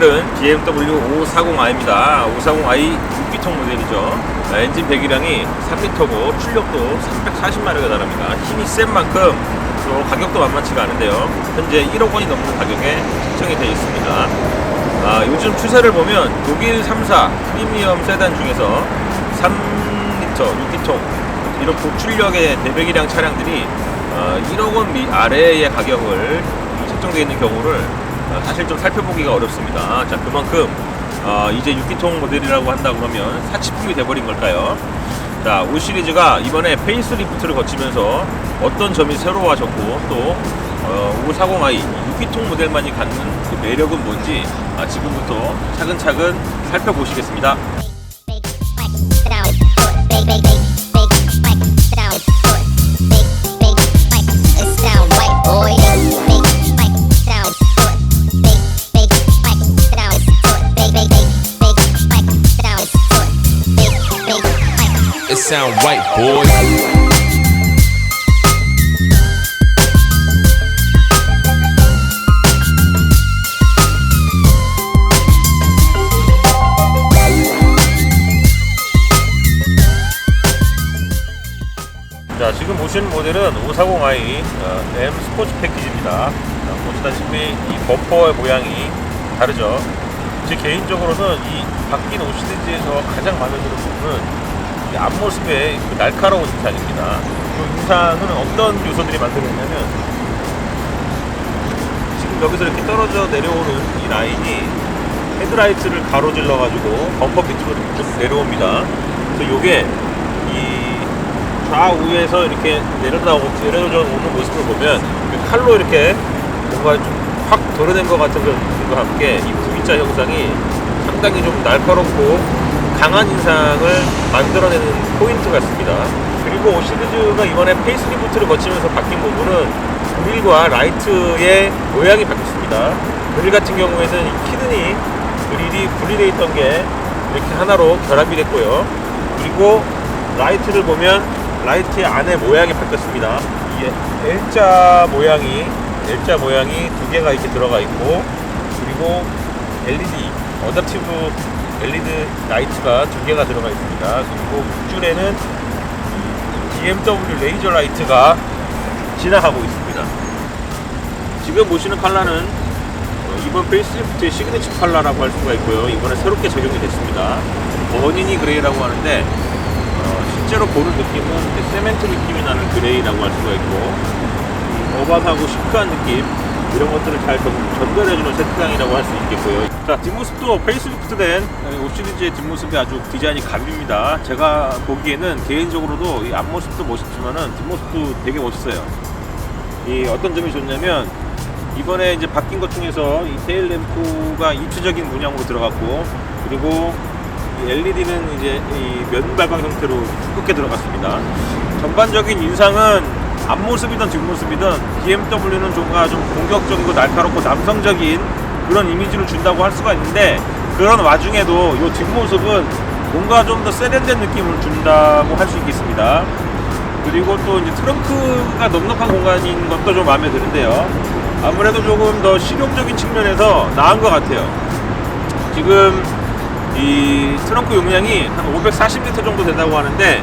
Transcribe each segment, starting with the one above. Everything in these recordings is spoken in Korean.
모델은 BMW 540i입니다. 540i 6기통 모델이죠. 아, 엔진 배기량이 3리터고 출력도 340마력에 달합니다. 힘이 센 만큼 또 가격도 만만치가 않은데요. 현재 1억 원이 넘는 가격에 책정이 되어 있습니다. 아, 요즘 추세를 보면 독일 3사 프리미엄 세단 중에서 3리터 6기통 이런 고출력의 대배기량 차량들이 어, 1억 원 미, 아래의 가격을 책정되어 있는 경우를 어, 사실 좀 살펴보기가 어렵습니다. 자 그만큼 어, 이제 6기통 모델이라고 한다 그러면 사치품이 돼버린 걸까요? 자, 5 시리즈가 이번에 페이스리프트를 거치면서 어떤 점이 새로워졌고 또 어, 540i 6기통 모델만이 갖는 그 매력은 뭔지 아, 지금부터 차근차근 살펴보시겠습니다. Sound right, boys. 자, 지금 보시는 모델은 540i 어, M 스포츠 패키지입니다. 자, 보시다시피 이 범퍼의 모양이 다르죠. 제 개인적으로는 이 바뀐 5 시리즈에서 가장 마음에 드는 부분은 이 앞모습의 그 날카로운 인상입니다. 그 인상은 어떤 요소들이 만들어냈냐면 지금 여기서 이렇게 떨어져 내려오는 이 라인이 헤드라이트를 가로질러 가지고 범퍼 밑으로 쭉 내려옵니다. 그래서 요게 이 좌우에서 이렇게 내려다오 내려져 오는 모습을 보면 그 칼로 이렇게 뭔가 좀 확 도려낸 것 같은 느낌과 함께 이 V자 형상이 상당히 좀 날카롭고 강한 인상을 만들어내는 포인트 같습니다. 그리고 5 시리즈가 이번에 페이스리프트를 거치면서 바뀐 부분은 그릴과 라이트의 모양이 바뀌었습니다. 그릴 같은 경우에는 이 키드니 그릴이 분리되어 있던 게 이렇게 하나로 결합이 됐고요. 그리고 라이트를 보면 라이트의 안에 모양이 바뀌었습니다. 이게 L자 모양이 L자 모양이 두 개가 이렇게 들어가 있고 그리고 LED 어댑티브 LED 라이트가 두 개가 들어가 있습니다. 그리고 밑줄에는 이 BMW 레이저 라이트가 지나가고 있습니다. 지금 보시는 컬러는 어, 이번 페이스리프트의 시그니처 컬러라고 할 수가 있고요. 이번에 새롭게 적용이 됐습니다. 버니니 그레이라고 하는데 어, 실제로 보는 느낌은 세멘트 느낌이 나는 그레이라고 할 수가 있고 어반하고 시크한 느낌 이런 것들을 잘 전- 전달해주는 색상이라고 할 수 있겠고요. 자 뒷모습도 페이스리프트된 5 시리즈의 뒷모습이 아주 디자인이 갑입니다. 제가 보기에는 개인적으로도 이 앞모습도 멋있지만은 뒷모습도 되게 멋있어요. 이 어떤 점이 좋냐면 이번에 이제 바뀐 것 중에서 이 테일 램프가 입체적인 문양으로 들어갔고 그리고 LED는 이제 이 면발광 형태로 두껍게 들어갔습니다. 전반적인 인상은 앞모습이든 뒷모습이든 BMW는 뭔가 좀 공격적이고 날카롭고 남성적인 그런 이미지를 준다고 할 수가 있는데 그런 와중에도 이 뒷모습은 뭔가 좀 더 세련된 느낌을 준다고 할 수 있겠습니다. 그리고 또 이제 트렁크가 넉넉한 공간인 것도 좀 마음에 드는데요. 아무래도 조금 더 실용적인 측면에서 나은 것 같아요. 지금 이 트렁크 용량이 한 540리터 정도 된다고 하는데 이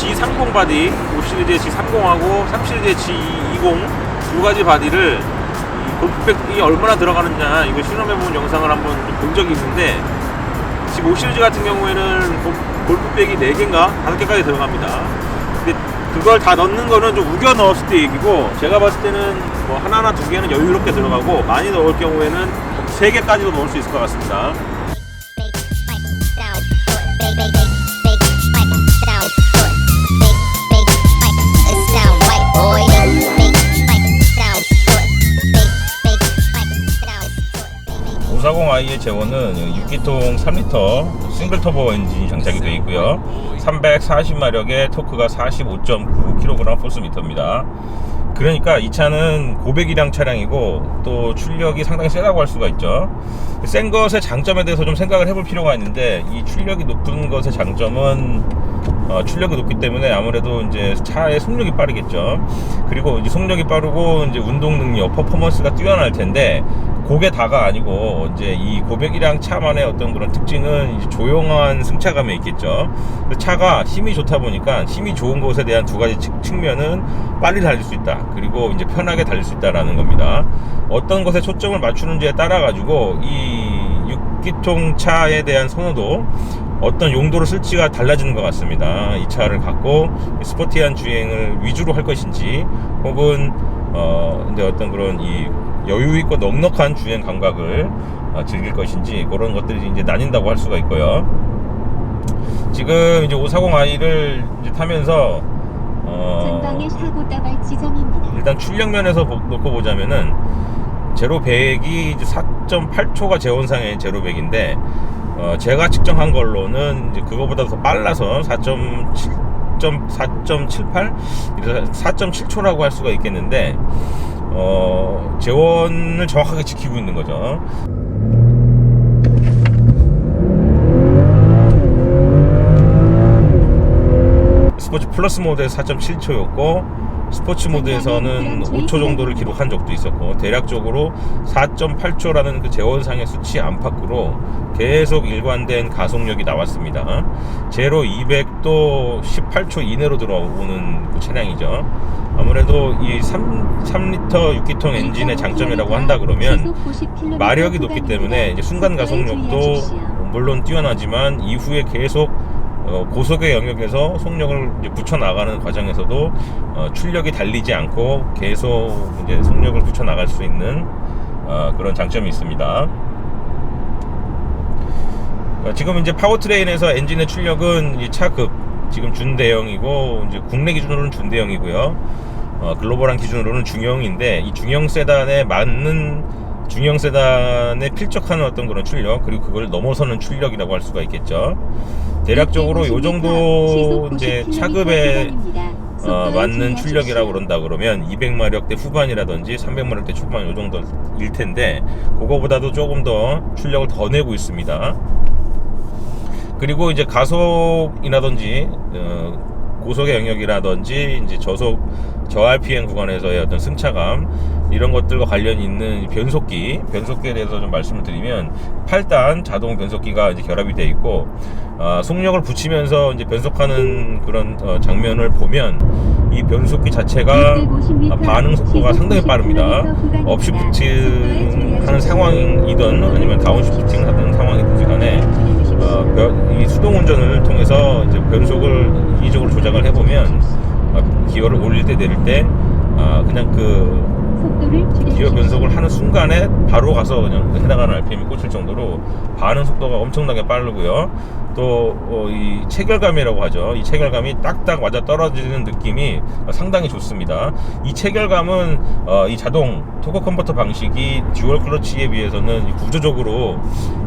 G30 바디, 5 시리즈의 G30하고 3 시리즈의 G20 두 가지 바디를 이 골프백이 얼마나 들어가느냐 이거 실험해본 영상을 한번 본 적이 있는데 지금 5 시리즈 같은 경우에는 고- 골프백이 4개인가 5개까지 들어갑니다. 근데 그걸 다 넣는 거는 좀 우겨 넣었을 때 얘기고 제가 봤을 때는 뭐 하나나 두 개는 여유롭게 들어가고 많이 넣을 경우에는 3개까지도 넣을 수 있을 것 같습니다. 540i의 제원은 6기통 3리터 싱글 터보 엔진이 장착이 되어 있고요. 340마력의 토크가 45.9kg 포스미터입니다. 그러니까 이 차는 고배기량 차량이고 또 출력이 상당히 세다고 할 수가 있죠. 센 것의 장점에 대해서 좀 생각을 해볼 필요가 있는데 이 출력이 높은 것의 장점은 어, 출력이 높기 때문에 아무래도 이제 차의 속력이 빠르겠죠. 그리고 이제 속력이 빠르고 이제 운동 능력, 퍼포먼스가 뛰어날 텐데 그게 다가 아니고 이제 이 고백이랑 차만의 어떤 그런 특징은 조용한 승차감에 있겠죠. 차가 힘이 좋다 보니까 힘이 좋은 것에 대한 두 가지 측- 측면은 빨리 달릴 수 있다. 그리고 이제 편하게 달릴 수 있다라는 겁니다. 어떤 것에 초점을 맞추는지에 따라 가지고 이 6기통 차에 대한 선호도 어떤 용도로 쓸지가 달라지는 것 같습니다. 이 차를 갖고 스포티한 주행을 위주로 할 것인지 혹은 어 근데 어떤 그런 이 여유 있고 넉넉한 주행 감각을 어, 즐길 것인지 그런 것들이 이제 나뉜다고 할 수가 있고요. 지금 이제 540i를 이제 타면서 어. 일단 출력 면에서 보- 놓고 보자면은 제로 100이 4.8초가 제원상의 제로 100인데 어, 제가 측정한 걸로는 이제 그거보다 더 빨라서 4.7.4.78 4.7초라고 할 수가 있겠는데 어, 재원을 정확하게 지키고 있는 거죠. 스포츠 플러스 모드에서 4.7초였고 스포츠 모드에서는 5초 정도를 기록한 적도 있었고 대략적으로 4.8초라는 그 재원상의 수치 안팎으로 계속 일관된 가속력이 나왔습니다. 제로 200도 18초 이내로 들어오는 그 차량이죠. 아무래도 이 3, 3리터 6기통 엔진의 장점이라고 한다 그러면 마력이 높기 때문에 이제 순간 가속력도 물론 뛰어나지만 이후에 계속 어, 고속의 영역에서 속력을 붙여 나가는 과정에서도 어, 출력이 달리지 않고 계속 이제 속력을 붙여 나갈 수 있는 어, 그런 장점이 있습니다. 어, 지금 이제 파워트레인에서 엔진의 출력은 이 차급 지금 준 대형이고 이제 국내 기준으로는 준 대형이고요. 어, 글로벌한 기준으로는 중형인데 이 중형 세단에 맞는 중형 세단에 필적하는 어떤 그런 출력 그리고 그걸 넘어서는 출력이라고 할 수가 있겠죠. 대략적으로 요 정도 이제 차급에 어, 맞는 출력이라고 그런다 그러면 200마력대 후반이라든지 300마력대 초반 요 정도일 텐데 그거보다도 조금 더 출력을 더 내고 있습니다. 그리고 이제 가속이라든지 어, 고속의 영역이라든지 이제 저속 저RPM 구간에서의 어떤 승차감 이런 것들과 관련이 있는 변속기 변속기에 대해서 좀 말씀을 드리면 8단 자동 변속기가 이제 결합이 되어 있고 아, 속력을 붙이면서 이제 변속하는 그런 어, 장면을 보면 이 변속기 자체가 아, 반응 속도가 상당히 빠릅니다. 업시프팅 하는 상황이든 아니면 다운시프팅 하는 상황이든 간에 어, 변- 이 수동 운전을 통해서 이제 변속을 이기적으로 조작을 해보면 아, 기어를 올릴 때 내릴 때 아, 그냥 그 기어 변속을 하는 순간에 바로 가서 그냥 해당하는 RPM이 꽂힐 정도로 반응 속도가 엄청나게 빠르고요. 또이 체결감이라고 하죠. 이 체결감이 딱딱 맞아 떨어지는 느낌이 상당히 좋습니다. 이 체결감은 어, 이 자동 토크 컨버터 방식이 듀얼 클러치에 비해서는 이 구조적으로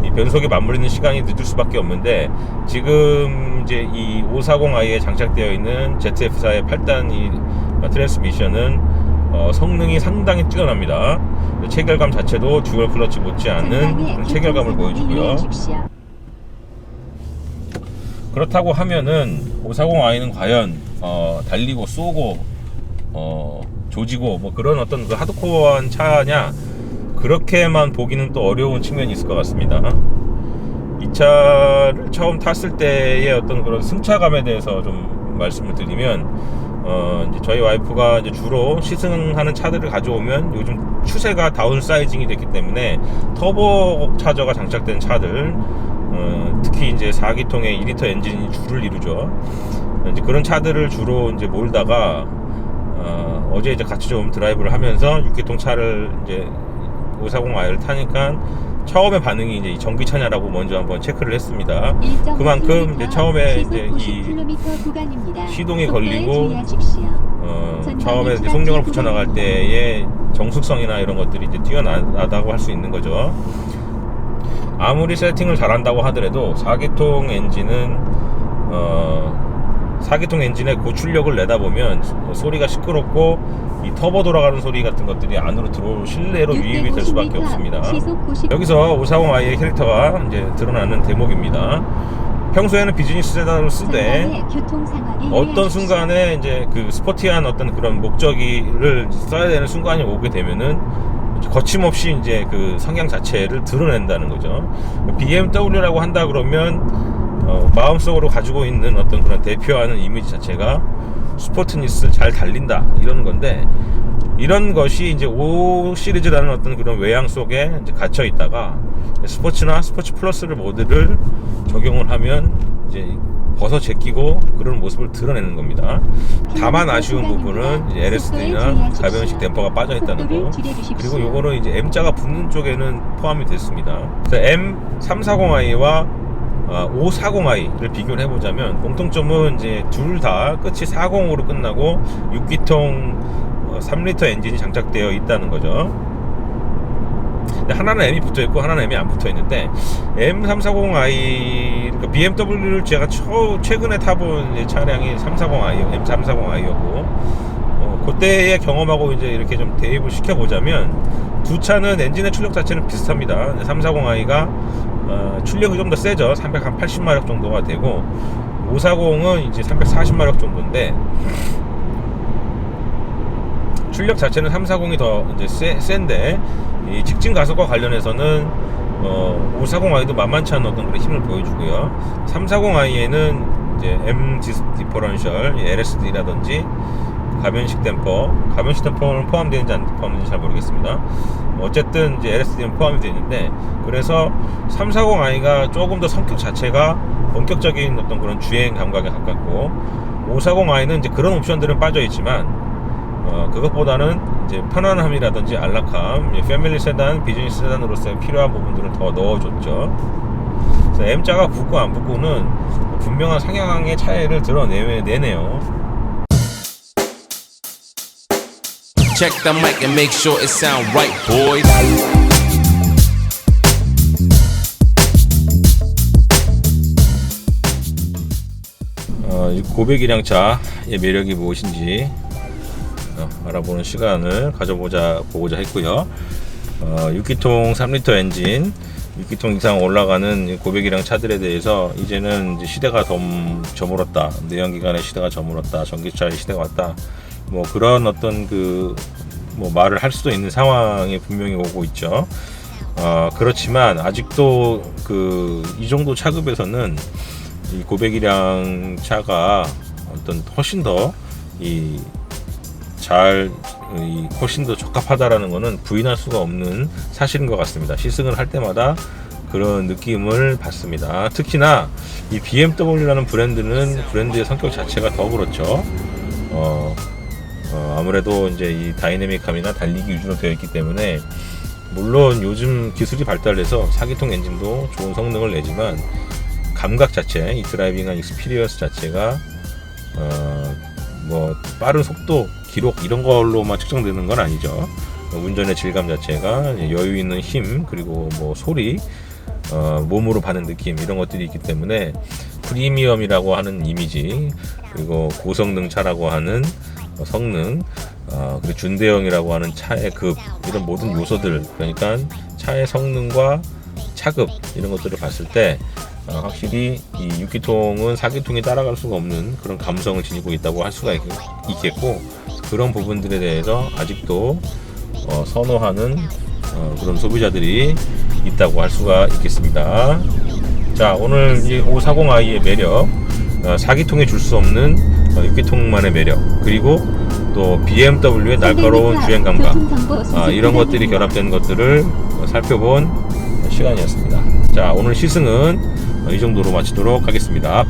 이 변속에 맞물리는 시간이 늦을 수밖에 없는데 지금 이제 이 540i에 장착되어 있는 ZF4의 8단 이 트랜스미션은 어, 성능이 상당히 뛰어납니다. 체결감 자체도 듀얼 클러치 못지않은 체결감을 보여주고요. 그렇다고 하면은 540i는 과연 어, 달리고 쏘고 어, 조지고 뭐 그런 어떤 그 하드코어한 차냐 그렇게만 보기는 또 어려운 측면이 있을 것 같습니다. 이 차를 처음 탔을 때의 어떤 그런 승차감에 대해서 좀 말씀을 드리면 어, 이제 저희 와이프가 이제 주로 시승하는 차들을 가져오면 요즘 추세가 다운 사이징이 됐기 때문에 터보 차저가 장착된 차들 어, 특히 이제 4기통의 2리터 엔진이 주를 이루죠. 이제 그런 차들을 주로 이제 몰다가 어, 어제 이제 같이 좀 드라이브를 하면서 6기통 차를 이제 540i를 타니까 처음에 반응이 이제 이 전기차냐라고 먼저 한번 체크를 했습니다. 그만큼 이제 처음에 이제 이 시동이 걸리고 어, 처음에 이제 속력을 붙여 나갈 때의 정숙성이나 이런 것들이 이제 뛰어나다고 할 수 있는 거죠. 아무리 세팅을 잘한다고 하더라도 4기통 엔진은 어, 4기통 엔진의 고출력을 내다 보면 소리가 시끄럽고 이 터보 돌아가는 소리 같은 것들이 안으로 들어올 실내로 유입이 될 수밖에 없습니다. 여기서 540i의 캐릭터가 이제 드러나는 대목입니다. 평소에는 비즈니스 세단으로 쓰되 어떤 순간에 이제 그 스포티한 어떤 그런 목적이를 써야 되는 순간이 오게 되면은 거침없이 이제 그 성향 자체를 드러낸다는 거죠. BMW라고 한다 그러면 어, 마음속으로 가지고 있는 어떤 그런 대표하는 이미지 자체가 스포트니스 잘 달린다 이러는 건데 이런 것이 이제 5 시리즈라는 어떤 그런 외양 속에 갇혀 있다가 스포츠나 스포츠 플러스를 모두를 적용을 하면 이제 벗어 제끼고 그런 모습을 드러내는 겁니다. 다만 아쉬운 부분은 LSD나 가변식 댐퍼가 빠져 있다는 거. 그리고 요거는 이제 M자가 붙는 쪽에는 포함이 됐습니다. 그래서 M340i와 540i를 비교를 해보자면 공통점은 이제 둘 다 끝이 40으로 끝나고 6기통 3리터 엔진이 장착되어 있다는 거죠. 하나는 M이 붙어 있고 하나는 M이 안 붙어 있는데 M340i 그러니까 BMW를 제가 처, 최근에 타본 차량이 340i, M340i였고 어, 그때의 경험하고 이제 이렇게 좀 대입을 시켜 보자면 두 차는 엔진의 출력 자체는 비슷합니다. 340i가 어, 출력이 좀 더 세죠. 380마력 정도가 되고 540은 이제 340마력 정도인데 출력 자체는 340이 더 이제 세, 센데 이 직진 가속과 관련해서는 어, 540i도 만만치 않은 어떤 그런 힘을 보여주고요. 340i에는 이제 M 디퍼런셜, LSD라든지 가변식 댐퍼, 가변식 댐퍼는 포함되는지 안 포함되는지 잘 모르겠습니다. 어쨌든 이제 LSD는 포함이 되어 있는데 그래서 340i가 조금 더 성격 자체가 본격적인 어떤 그런 주행 감각에 가깝고 540i는 이제 그런 옵션들은 빠져 있지만 어, 그것보다는 이제 편안함이라든지 안락함, 패밀리 세단, 비즈니스 세단으로서 필요한 부분들을 더 넣어줬죠. M자가 붙고 안 붙고는 분명한 상향의 차이를 드러내네요. Check the mic and make sure it sound right, boys. 어, 이 고백이량차의 매력이 무엇인지 어, 알아보는 시간을 가져보자 보고자 했고요. 어, 6기통 3리터 엔진, 6기통 이상 올라가는 이 고백이량 차들에 대해서 이제는 이제 시대가 좀 저물었다. 내연기관의 시대가 저물었다. 전기차의 시대가 왔다. 뭐 그런 어떤 그 뭐 말을 할 수도 있는 상황이 분명히 오고 있죠. 어, 그렇지만 아직도 그 이 정도 차급에서는 이 고백이량 차가 어떤 훨씬 더이 잘, 이 훨씬 더 적합하다라는 것은 부인할 수가 없는 사실인 것 같습니다. 시승을 할 때마다 그런 느낌을 받습니다. 특히나 이 BMW라는 브랜드는 브랜드의 성격 자체가 더 그렇죠. 어, 어, 아무래도 이제 이 다이내믹함이나 달리기 위주로 되어 있기 때문에 물론 요즘 기술이 발달해서 사기통 엔진도 좋은 성능을 내지만 감각 자체, 이 드라이빙한 익스피리언스 자체가 어, 뭐 빠른 속도, 기록 이런 걸로만 측정되는 건 아니죠. 운전의 질감 자체가 여유 있는 힘 그리고 뭐 소리, 어, 몸으로 받는 느낌 이런 것들이 있기 때문에 프리미엄이라고 하는 이미지 그리고 고성능 차라고 하는 성능 어, 그리고 준대형이라고 하는 차의 급 이런 모든 요소들 그러니까 차의 성능과 차급 이런 것들을 봤을 때 어, 확실히 이 6기통은 4기통이 따라갈 수가 없는 그런 감성을 지니고 있다고 할 수가 있, 겠고 그런 부분들에 대해서 아직도 어, 선호하는 어, 그런 소비자들이 있다고 할 수가 있겠습니다. 자 오늘 이 540i의 매력 어, 4기통에 줄수 없는 어, 6기통만의 매력 그리고 또 BMW의 날카로운 주행 감각 아, 이런 것들이 결합된 것들을 살펴본 시간이었습니다. 자 오늘 시승은 이 정도로 마치도록 하겠습니다.